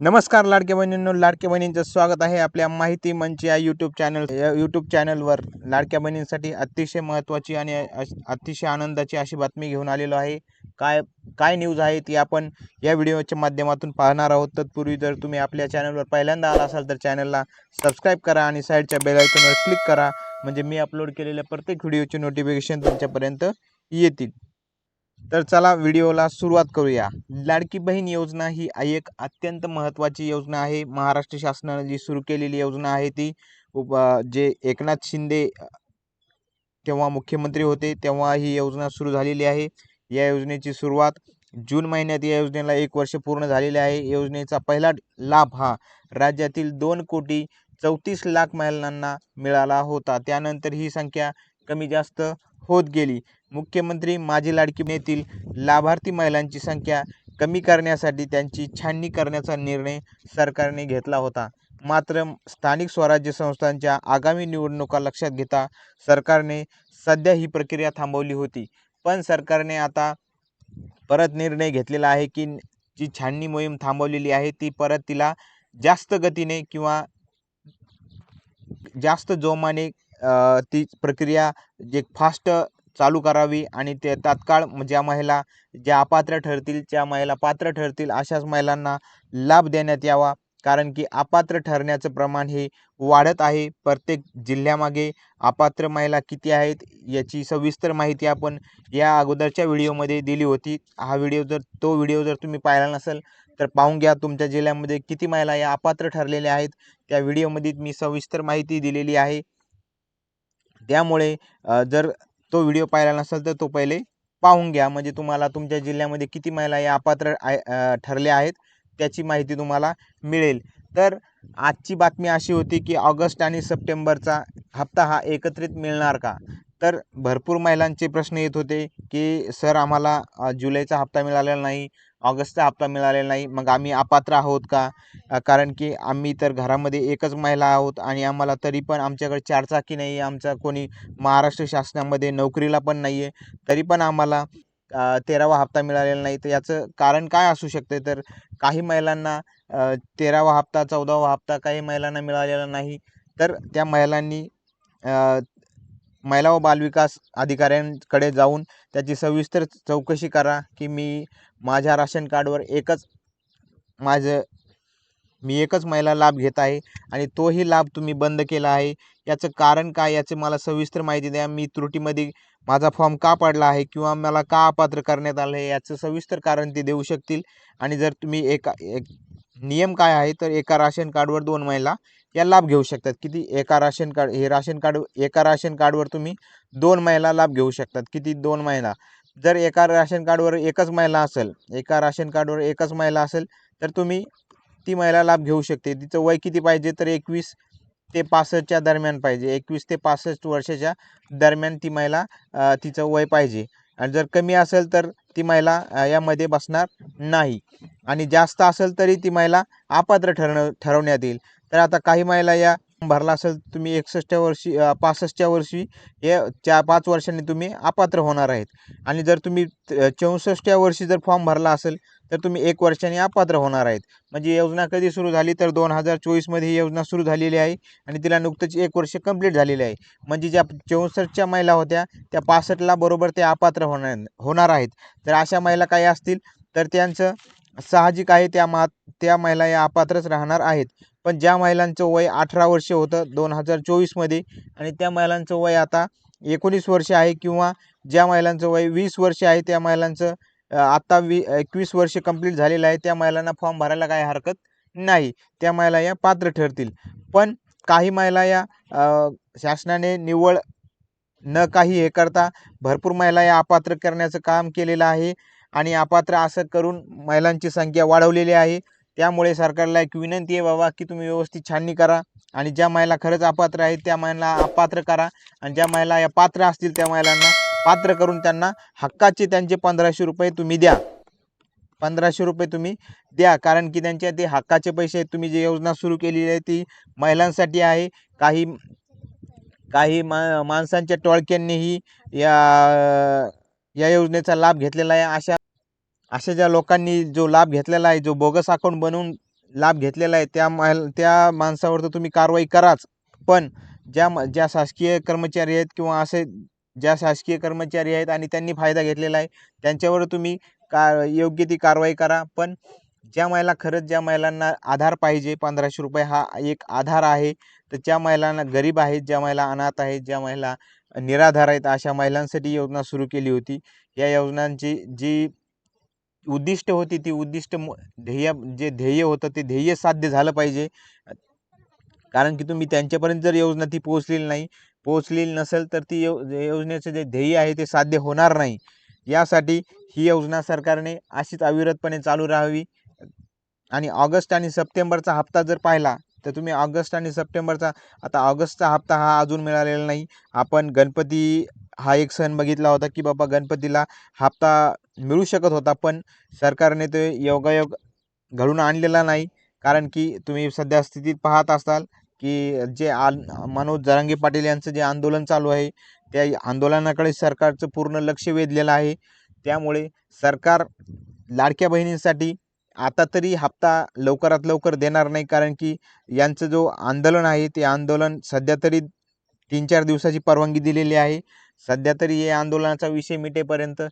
नमस्कार लाडके बहिणींनो लाडके बहिणींचं स्वागत आहे आपल्या माहिती मंच या यूट्यूब चॅनल या यूट्यूब चॅनलवर लाडक्या बहिणींसाठी अतिशय महत्त्वाची आणि अश- अतिशय आनंदाची अशी बातमी घेऊन आलेलो आहे. काय काय न्यूज आहे ती आपण या व्हिडिओच्या माध्यमातून पाहणार आहोत. तत्पूर्वी जर तुम्ही आपल्या चॅनलवर पहिल्यांदा आला असाल तर चॅनलला सबस्क्राईब करा आणि साईडच्या बेलायकॉनवर क्लिक करा. म्हणजे मी अपलोड केलेल्या प्रत्येक व्हिडिओचे नोटिफिकेशन तुमच्यापर्यंत येतील. तर चला व्हिडिओला सुरुवात करूया. लाडकी बहीण योजना ही एक अत्यंत महत्त्वाची योजना आहे. महाराष्ट्र शासनाने जी सुरू केलेली योजना आहे ती उप जे एकनाथ शिंदे तेव्हा मुख्यमंत्री होते तेव्हा ही योजना सुरू झालेली आहे. या योजनेची सुरुवात जून महिन्यात या योजनेला एक वर्ष पूर्ण झालेले आहे. योजनेचा पहिला लाभ हा राज्यातील दोन कोटी चौतीस लाख महिलांना मिळाला होता. त्यानंतर ही संख्या कमी जास्त होत गेली. मुख्यमंत्री माझी लाडकी बहीण लाभार्थी महिलांची संख्या कमी करण्यासाठी त्यांची छाननी करण्याचा निर्णय सरकारने घेतला होता. मात्र स्थानिक स्वराज्य संस्थांच्या आगामी निवडणुका लक्षात घेता सरकारने सध्या ही प्रक्रिया थांबवली होती. पण सरकारने आता परत निर्णय घेतलेला आहे की जी छाननी मोहीम थांबवलेली आहे ती परत तिला जास्त गतीने किंवा जास्त जोमाने ती प्रक्रिया जे फास्ट चालू करावी आणि ते तात्काळ ज्या महिला ज्या अपात्र ठरतील त्या महिला पात्र ठरतील अशाच महिलांना लाभ देण्यात यावा. कारण की अपात्र ठरण्याचं प्रमाण हे वाढत आहे. प्रत्येक जिल्ह्यामागे अपात्र महिला किती आहेत याची सविस्तर माहिती आपण या अगोदरच्या व्हिडिओमध्ये दिली होती. हा व्हिडिओ जर तो व्हिडिओ जर तुम्ही पाहिला नसेल तर पाहून घ्या तुमच्या जिल्ह्यामध्ये किती महिला या अपात्र ठरलेल्या आहेत. त्या व्हिडिओमध्ये मी सविस्तर माहिती दिलेली आहे. त्यामुळे जर तो व्हिडिओ पाहिला नसेल तर तो पहिले पाहून घ्या. म्हणजे तुम्हाला तुमच्या जिल्ह्यामध्ये किती महिला या अपात्र आहे ठरल्या आहेत त्याची माहिती तुम्हाला मिळेल. तर आजची बातमी अशी होती की ऑगस्ट आणि सप्टेंबरचा हप्ता हा एकत्रित मिळणार का? तर भरपूर महिलांचे प्रश्न येत होते की सर आम्हाला जुलैचा हप्ता मिळालेला नाही. ऑगस्टचा हप्ता मिळालेला नाही. मग आम्ही अपात्र आहोत का? कारण की आम्ही तर घरामध्ये एकच महिला आहोत आणि आम्हाला तरी पण आमच्याकडे चारचाकी नाही आहे. आमचा कोणी महाराष्ट्र शासनामध्ये नोकरीला पण नाही आहे. तरी पण आम्हाला तेरावा हप्ता मिळालेला नाही. तर याचं कारण काय असू शकते? तर काही महिलांना तेरावा हप्ता चौदावा हप्ता काही महिलांना मिळालेला नाही. तर त्या महिलांनी महिला व बालविकास अधिकाऱ्यांकडे जाऊन त्याची सविस्तर चौकशी करा की मी माझ्या राशन कार्डवर एकच माझं मी एकच महिला लाभ घेत आहे आणि तोही लाभ तुम्ही बंद केला आहे. याचं कारण काय? याचे मला सविस्तर माहिती द्या. मी त्रुटीमध्ये माझा फॉर्म का पडला आहे किंवा मला का अपात्र करण्यात आलं आहे याचं सविस्तर कारण ते देऊ शकतील. आणि जर तुम्ही एका एक नियम काय आहे? तर एका राशन कार्डवर दोन महिला या लाभ घेऊ शकतात. किती? एका राशन कार्ड हे राशन कार्ड एका राशन कार्डवर तुम्ही दोन महिला लाभ घेऊ शकतात. किती? दोन महिला. जर एका राशन कार्डवर एकच महिला असेल एका राशन कार्डवर एकच महिला असेल तर तुम्ही ती महिला लाभ घेऊ शकते. तिचं वय किती पाहिजे? तर एकवीस ते पासष्टच्या दरम्यान पाहिजे. एकवीस ते पासष्ट वर्षाच्या दरम्यान ती महिला तिचं वय पाहिजे. आणि जर कमी असेल तर ती महिला यामध्ये बसणार नाही. आणि जास्त असेल तरी ती महिला अपात्र ठरण ठरवण्यात येईल. तर आता काही महिला या भरला असेल तुम्ही एकसष्टच्या वर्षी पासष्टच्या वर्षी हे चार पाच वर्षांनी तुम्ही अपात्र होणार आहेत. आणि जर तुम्ही चौसष्टच्या वर्षी जर फॉर्म भरला असेल तर तुम्ही एक वर्षाने अपात्र होणार आहेत. म्हणजे योजना कधी सुरू झाली तर दोन हजार चोवीसमध्ये ही योजना सुरू झालेली आहे आणि तिला नुकतंच एक वर्ष कंप्लीट झालेली आहे. म्हणजे ज्या चौसष्टच्या महिला होत्या त्या पासष्टला बरोबर ते अपात्र होणार होणार आहेत. तर अशा महिला काही असतील तर त्यांचं साहजिक आहे त्या मा त्या महिला या अपात्रच राहणार आहेत. पण ज्या महिलांचं वय अठरा वर्ष होतं दोन हजार चोवीसमध्ये आणि त्या महिलांचं वय आता एकोणीस वर्ष आहे किंवा ज्या महिलांचं वय वीस वर्ष आहे त्या महिलांचं आत्ता वी एकवीस वर्ष कंप्लीट झालेलं आहे त्या महिलांना फॉर्म भरायला काही हरकत नाही. त्या महिला या पात्र ठरतील. पण काही महिला या शासनाने निव्वळ न काही हे करता भरपूर महिला या अपात्र करण्याचं काम केलेलं आहे. आणि अपात्र असं करून महिलांची संख्या वाढवलेली आहे. त्यामुळे सरकारला एक विनंती आहे बाबा की तुम्ही व्यवस्थित छाननी करा आणि ज्या महिला खरंच अपात्र आहेत त्या महिला अपात्र करा आणि ज्या महिला या पात्र असतील त्या महिलांना पात्र करून त्यांना हक्काचे त्यांचे पंधराशे रुपये तुम्ही द्या. पंधराशे रुपये तुम्ही द्या. कारण की त्यांच्या ते हक्काचे पैसे आहेत. तुम्ही जी योजना सुरू केलेली आहे ती महिलांसाठी आहे. काही काही मा माणसांच्या टोळक्यांनीही या या योजनेचा लाभ घेतलेला आहे. अशा अशा ज्या लोकांनी जो लाभ घेतलेला आहे जो बोगस अकाउंट बनवून लाभ घेतलेला आहे त्या मा त्या माणसावर तर तुम्ही कारवाई कराच. पण ज्या म ज्या शासकीय कर्मचारी आहेत किंवा असे ज्या शासकीय कर्मचारी आहेत आणि त्यांनी फायदा घेतलेला आहे त्यांच्यावर तुम्ही का योग्य ती कारवाई करा. पण ज्या महिला खरंच ज्या महिलांना आधार पाहिजे पंधराशे रुपये हा एक आधार आहे तर ज्या महिलांना गरीब आहेत ज्या महिला अनाथ आहेत ज्या महिला निराधार आहेत अशा महिलांसाठी योजना सुरू केली होती. या योजनांची जी उद्दिष्ट होती ती उद्दिष्ट ध्येय जे ध्येय होतं ते ध्येय साध्य झालं पाहिजे. कारण की तुम्ही त्यांच्यापर्यंत जर योजना ती पोहोचलेली नाही पोहोचलेली नसेल तर ती यो योजनेचं जे ध्येय आहे ते साध्य होणार नाही. यासाठी ही योजना सरकारने अशीच अविरतपणे चालू राहावी. आणि ऑगस्ट आणि सप्टेंबरचा हप्ता जर पाहिला तर तुम्ही ऑगस्ट आणि सप्टेंबरचा आता ऑगस्टचा हप्ता हा अजून मिळालेला नाही. आपण गणपती हा एक सण बघितला होता की बाबा गणपतीला हप्ता मिळू शकत होता पण सरकारने ते योगायोग घडून आणलेला नाही. कारण की तुम्ही सध्या स्थितीत पाहत असाल की जे आ मनोज जरांगे पाटील यांचं जे आंदोलन चालू आहे त्या आंदोलनाकडे सरकारचं पूर्ण लक्ष वेधलेलं आहे. त्यामुळे सरकार लाडक्या बहिणींसाठी आता तरी हप्ता लवकरात लवकर देणार नाही कारण की यांचं जो आंदोलन आहे ते आंदोलन सध्या तरी तीन चार दिवसाची परवानगी दिलेली आहे. सध्या तरी या आंदोलनाचा विषय मिटेपर्यंत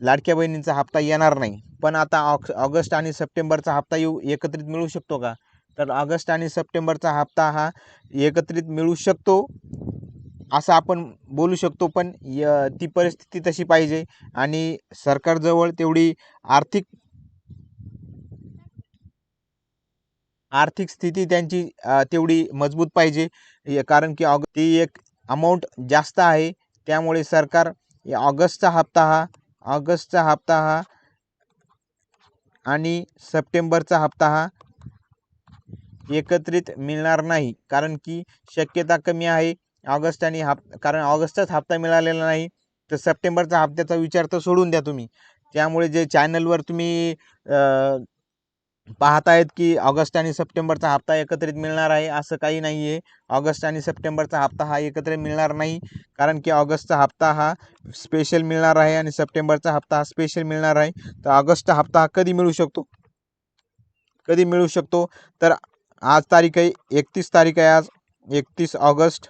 लाडक्या बहिणींचा हप्ता येणार नाही. पण आता ऑक्स ऑगस्ट आणि सप्टेंबरचा हप्ता येऊ एकत्रित मिळू शकतो का? तर ऑगस्ट आणि सप्टेंबरचा हप्ता हा एकत्रित मिळू शकतो असं आपण बोलू शकतो. पण य ती परिस्थिती तशी पाहिजे आणि सरकारजवळ तेवढी आर्थिक आर्थिक स्थिती त्यांची तेवढी मजबूत पाहिजे. य- कारण की ऑग ती एक अमाऊंट जास्त आहे. त्यामुळे सरकार या ऑगस्टचा हप्ता हा ऑगस्टचा हप्ता हा आणि सप्टेंबरचा हप्ता हा एकत्रित मिळणार नाही. कारण की शक्यता कमी आहे. ऑगस्ट आणि हाप कारण ऑगस्टचाच हप्ता मिळालेला नाही तर सप्टेंबरचा हप्त्याचा विचार तर सोडून द्या तुम्ही. त्यामुळे जे चॅनलवर तुम्ही पाहतायत की ऑगस्ट आणि सप्टेंबरचा हप्ता एकत्रित मिळणार आहे असं काही नाही आहे ऑगस्ट आणि सप्टेंबरचा हप्ता हा एकत्रित मिळणार नाही कारण की ऑगस्टचा हप्ता हा स्पेशल मिळणार आहे आणि सप्टेंबरचा हप्ता हा स्पेशल मिळणार आहे. तर ऑगस्टचा हप्ता हा कधी मिळू शकतो? कधी मिळू शकतो? तर आज तारीख आहे एकतीस तारीख आहे आज एकतीस ऑगस्ट.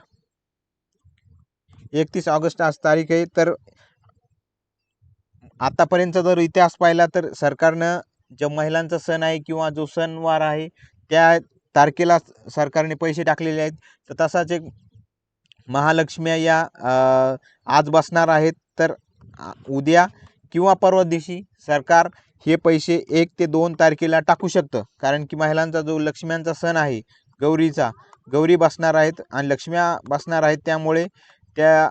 एकतीस ऑगस्ट आज तारीख आहे तर आतापर्यंत जर इतिहास पाहिला तर सरकारनं जो महिलांचा सण आहे किंवा जो सणवार आहे त्या तारखेला सरकारने पैसे टाकलेले आहेत. तर तसाच एक महालक्ष्म्या या आज बसणार आहेत. तर उद्या किंवा परवा दिवशी सरकार हे पैसे एक ते दोन तारखेला टाकू शकतं. कारण की महिलांचा जो लक्ष्म्यांचा सण आहे गौरीचा गौरी बसणार आहेत आणि लक्ष्म्या बसणार आहेत. त्यामुळे त्या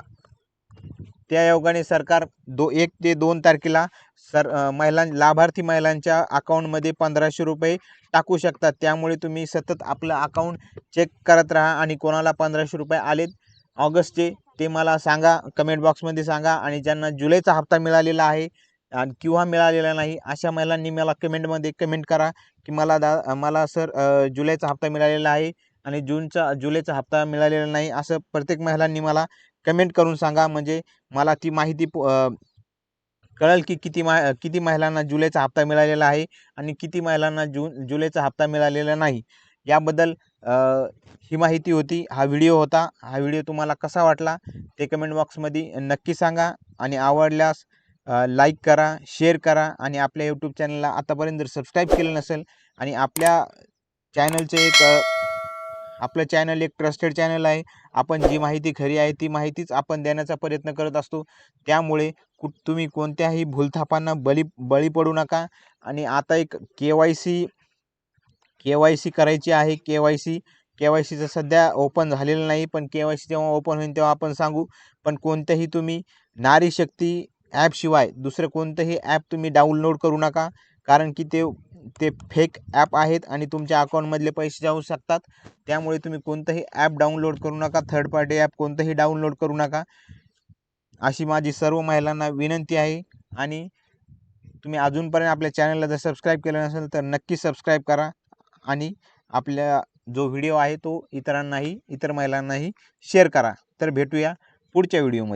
त्या योगाने सरकार दो एक ते दोन तारखेला सर महिलां लाभार्थी महिलांच्या अकाउंटमध्ये पंधराशे रुपये टाकू शकतात. त्यामुळे तुम्ही सतत आपलं अकाउंट चेक करत राहा आणि कोणाला पंधराशे रुपये आलेत ऑगस्टचे ते मला सांगा. कमेंट बॉक्समध्ये सांगा आणि ज्यांना जुलैचा हप्ता मिळालेला आहे आणि किंवा मिळालेला नाही अशा महिलांनी मला कमेंटमध्ये कमेंट करा की मला दा मला सर जुलैचा हप्ता मिळालेला आहे आणि जूनचा जुलैचा हप्ता मिळालेला नाही असं प्रत्येक महिलांनी मला कमेंट करून सांगा. म्हणजे मला ती माहिती पो- कळेल की किती मा किती महिलांना जुलैचा हप्ता मिळालेला आहे आणि किती महिलांना जून जुलैचा हप्ता मिळालेला नाही. याबद्दल ही माहिती होती. हा व्हिडिओ होता. हा व्हिडिओ तुम्हाला कसा वाटला ते कमेंट बॉक्समध्ये नक्की सांगा आणि आवडल्यास लाईक करा शेअर करा आणि आपल्या यूट्यूब चॅनलला आतापर्यंत जर सबस्क्राईब केलं नसेल आणि आपल्या चॅनलचे एक आपलं चॅनल एक ट्रस्टेड चॅनल आहे. आपण जी माहिती खरी आहे ती माहितीच आपण देण्याचा प्रयत्न करत असतो. त्यामुळे कुठ तुम्ही कोणत्याही भूलथापांना बळी बळी पडू नका. आणि आता एक K Y C K Y C करायची आहे. K Y C K Y सीचं सध्या ओपन झालेलं नाही पण के वाय सी जेव्हा ओपन होईल तेव्हा आपण सांगू. पण कोणत्याही तुम्ही नारी शक्ती ॲपशिवाय दुसरं कोणतंही ॲप तुम्ही डाउनलोड करू नका. कारण की ते ते फेक ॲप आहेत आणि तुमच्या अकाउंटमधले पैसे जाऊ शकतात. त्यामुळे तुम्ही कोणतंही ॲप डाउनलोड करू नका. थर्ड पार्टी ॲप कोणतंही डाउनलोड करू नका. अशी माझी सर्व महिलांना विनंती आहे. आणि तुम्ही अजूनपर्यंत आपल्या चॅनलला जर सबस्क्राईब केलं नसेल तर नक्की सबस्क्राईब करा. आणि आपल्या जो व्हिडिओ आहे तो इतरांनाही इतर महिलांनाही शेअर करा. तर भेटूया पुढच्या व्हिडिओमध्ये